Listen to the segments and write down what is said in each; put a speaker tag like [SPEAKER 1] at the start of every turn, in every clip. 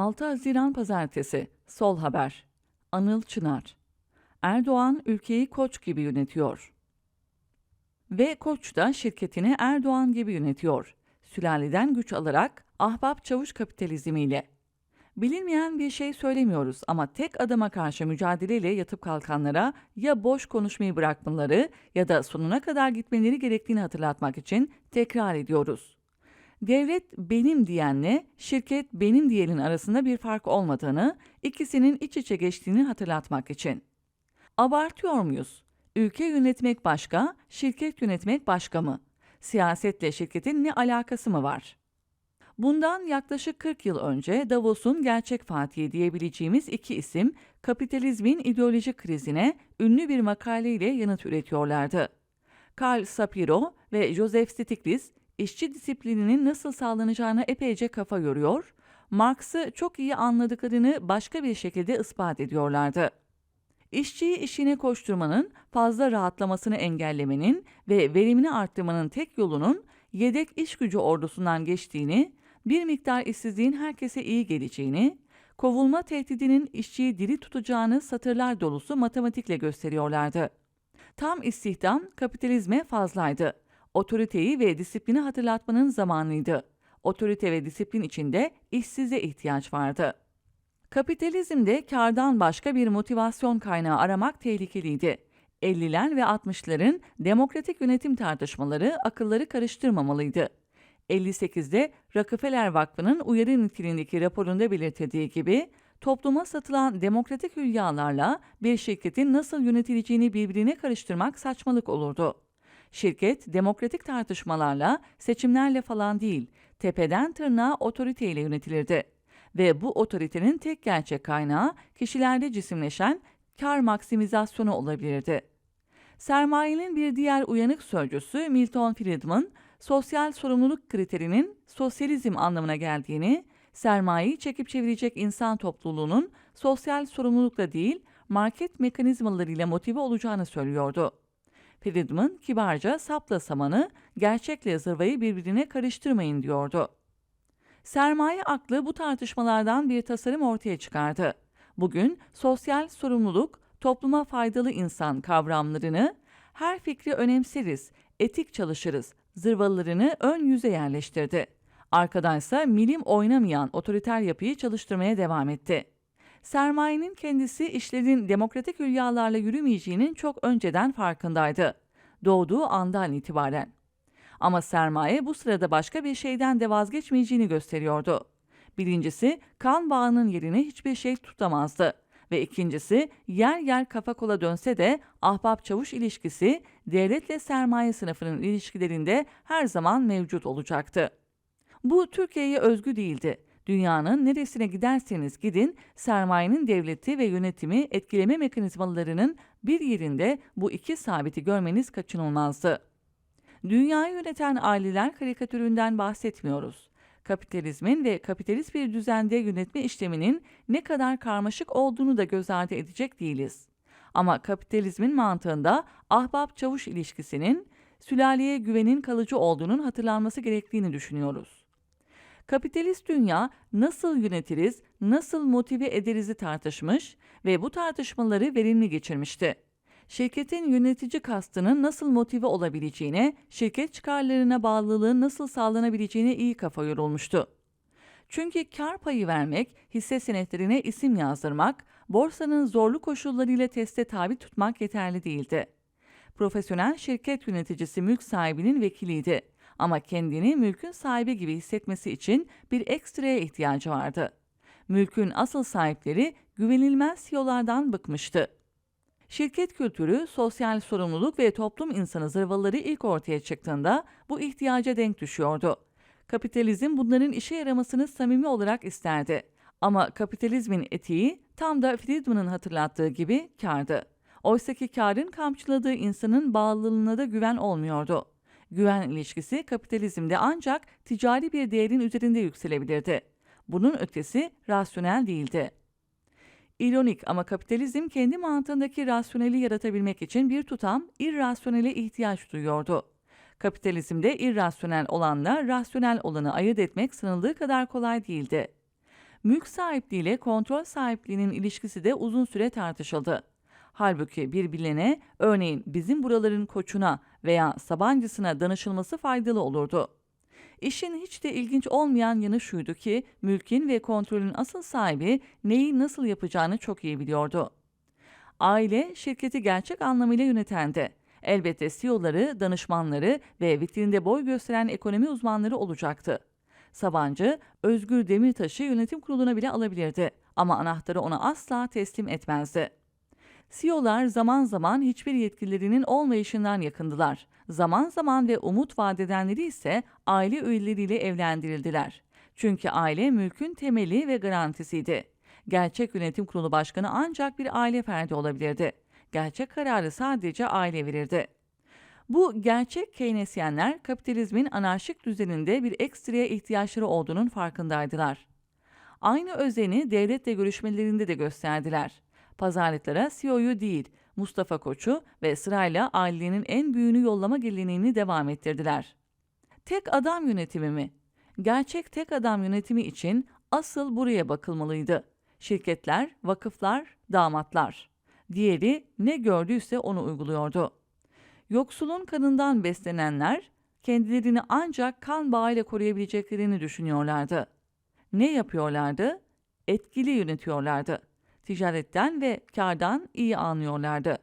[SPEAKER 1] 6 Haziran Pazartesi Sol Haber Anıl Çınar Erdoğan ülkeyi koç gibi yönetiyor. Ve koç da şirketini Erdoğan gibi yönetiyor. Sülaleden güç alarak ahbap çavuş kapitalizmiyle. Bilinmeyen bir şey söylemiyoruz ama tek adama karşı mücadeleyle yatıp kalkanlara ya boş konuşmayı bırakmaları ya da sonuna kadar gitmeleri gerektiğini hatırlatmak için tekrar ediyoruz. Devlet benim diyenle şirket benim diyenin arasında bir fark olmadığını, ikisinin iç içe geçtiğini hatırlatmak için. Abartıyor muyuz? Ülke yönetmek başka, şirket yönetmek başka mı? Siyasetle şirketin ne alakası mı var? Bundan yaklaşık 40 yıl önce Davos'un gerçek fatihi diyebileceğimiz iki isim kapitalizmin ideolojik krizine ünlü bir makaleyle yanıt üretiyorlardı. Karl Sapiro ve Joseph Stiglitz işçi disiplininin nasıl sağlanacağına epeyce kafa yoruyor, Marx'ı çok iyi anladıklarını başka bir şekilde ispat ediyorlardı. İşçiyi işine koşturmanın, fazla rahatlamasını engellemenin ve verimini arttırmanın tek yolunun yedek iş gücü ordusundan geçtiğini, bir miktar işsizliğin herkese iyi geleceğini, kovulma tehdidinin işçiyi diri tutacağını satırlar dolusu matematikle gösteriyorlardı. Tam istihdam kapitalizme fazlaydı. Otoriteyi ve disiplini hatırlatmanın zamanıydı. Otorite ve disiplin içinde işsize ihtiyaç vardı. Kapitalizmde kardan başka bir motivasyon kaynağı aramak tehlikeliydi. 50'ler ve 60'ların demokratik yönetim tartışmaları akılları karıştırmamalıydı. 58'de Rockefeller Vakfı'nın uyarı niteliğindeki raporunda belirtildiği gibi topluma satılan demokratik hülyalarla bir şirketin nasıl yönetileceğini birbirine karıştırmak saçmalık olurdu. Şirket demokratik tartışmalarla, seçimlerle falan değil, tepeden tırnağa otoriteyle yönetilirdi. Ve bu otoritenin tek gerçek kaynağı kişilerde cisimleşen kar maksimizasyonu olabilirdi. Sermayenin bir diğer uyanık sözcüsü Milton Friedman, sosyal sorumluluk kriterinin sosyalizm anlamına geldiğini, sermayeyi çekip çevirecek insan topluluğunun sosyal sorumlulukla değil, market mekanizmalarıyla motive olacağını söylüyordu. Friedman kibarca sapla samanı, gerçekle zırvayı birbirine karıştırmayın diyordu. Sermaye aklı bu tartışmalardan bir tasarım ortaya çıkardı. Bugün sosyal sorumluluk, topluma faydalı insan kavramlarını her fikri önemseriz, etik çalışırız, zırvalarını ön yüze yerleştirdi. Arkadansa milim oynamayan otoriter yapıyı çalıştırmaya devam etti. Sermayenin kendisi işlerin demokratik hülyalarla yürümeyeceğinin çok önceden farkındaydı. Doğduğu andan itibaren. Ama sermaye bu sırada başka bir şeyden de vazgeçmeyeceğini gösteriyordu. Birincisi kan bağının yerine hiçbir şey tutamazdı ve ikincisi yer yer kafa kola dönse de ahbap çavuş ilişkisi devletle sermaye sınıfının ilişkilerinde her zaman mevcut olacaktı. Bu Türkiye'ye özgü değildi. Dünyanın neresine giderseniz gidin sermayenin devleti ve yönetimi etkileme mekanizmalarının bir yerinde bu iki sabiti görmeniz kaçınılmazdı. Dünyayı yöneten aileler karikatüründen bahsetmiyoruz. Kapitalizmin ve kapitalist bir düzende yönetme işleminin ne kadar karmaşık olduğunu da göz ardı edecek değiliz. Ama kapitalizmin mantığında ahbap-çavuş ilişkisinin sülaleye güvenin kalıcı olduğunun hatırlanması gerektiğini düşünüyoruz. Kapitalist dünya nasıl yönetiriz, nasıl motive ederiz'i tartışmış ve bu tartışmaları verimli geçirmişti şirketin yönetici kastının nasıl motive olabileceğine, şirket çıkarlarına bağlılığın nasıl sağlanabileceğine iyi kafa yorulmuştu. Çünkü kar payı vermek, hisse senetlerine isim yazdırmak, borsanın zorlu koşullarıyla teste tabi tutmak yeterli değildi. Profesyonel şirket yöneticisi mülk sahibinin vekiliydi ama kendini mülkün sahibi gibi hissetmesi için bir ekstraya ihtiyacı vardı. Mülkün asıl sahipleri güvenilmez CEO'lardan bıkmıştı. Şirket kültürü, sosyal sorumluluk ve toplum insanı zırvaları ilk ortaya çıktığında bu ihtiyaca denk düşüyordu. Kapitalizm bunların işe yaramasını samimi olarak isterdi. Ama kapitalizmin etiği tam da Friedman'ın hatırlattığı gibi kardı. Oysaki karın kamçıladığı insanın bağlılığına da güven olmuyordu. Güven ilişkisi kapitalizmde ancak ticari bir değerin üzerinde yükselebilirdi. Bunun ötesi rasyonel değildi. İronik ama kapitalizm kendi mantığındaki rasyoneli yaratabilmek için bir tutam irrasyonele ihtiyaç duyuyordu. Kapitalizmde irrasyonel olanla rasyonel olanı ayırt etmek sanıldığı kadar kolay değildi. Mülk sahipliği ile kontrol sahipliğinin ilişkisi de uzun süre tartışıldı. Halbuki bir bilene, örneğin bizim buraların koçuna veya sabancısına danışılması faydalı olurdu. İşin hiç de ilginç olmayan yanı şuydu ki mülkin ve kontrolün asıl sahibi neyi nasıl yapacağını çok iyi biliyordu. Aile şirketi gerçek anlamıyla yönetendi. Elbette CEO'ları, danışmanları ve vitrinde boy gösteren ekonomi uzmanları olacaktı. Sabancı, Özgür Demirtaş'ı yönetim kuruluna bile alabilirdi ama anahtarı ona asla teslim etmezdi. CEO'lar zaman zaman hiçbir yetkililerinin olmayışından yakındılar. Zaman zaman ve umut vadedenleri ise aile üyeleriyle evlendirildiler. Çünkü aile mülkün temeli ve garantisiydi. Gerçek yönetim kurulu başkanı ancak bir aile ferdi olabilirdi. Gerçek kararı sadece aile verirdi. Bu gerçek Keynesyenler kapitalizmin anarşik düzeninde bir ekstraya ihtiyaçları olduğunun farkındaydılar. Aynı özeni devletle görüşmelerinde de gösterdiler. Pazarlıklara CEO'yu değil, Mustafa Koç'u ve sırayla ailenin en büyüğünü yollama geleneğini devam ettirdiler. Tek adam yönetimi mi? Gerçek tek adam yönetimi için asıl buraya bakılmalıydı. Şirketler, vakıflar, damatlar. Diğeri ne gördüyse onu uyguluyordu. Yoksulun kanından beslenenler kendilerini ancak kan bağıyla koruyabileceklerini düşünüyorlardı. Ne yapıyorlardı? Etkili yönetiyorlardı. Ticaretten ve kardan iyi anlıyorlardı.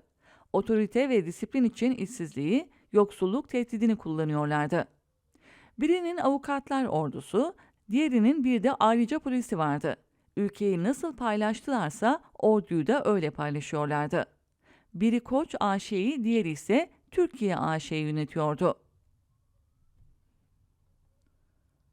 [SPEAKER 1] Otorite ve disiplin için işsizliği, yoksulluk tehdidini kullanıyorlardı. Birinin avukatlar ordusu, diğerinin bir de ayrıca polisi vardı. Ülkeyi nasıl paylaştılarsa orduyu da öyle paylaşıyorlardı. Biri Koç AŞ'yi, diğeri ise Türkiye AŞ'yi yönetiyordu.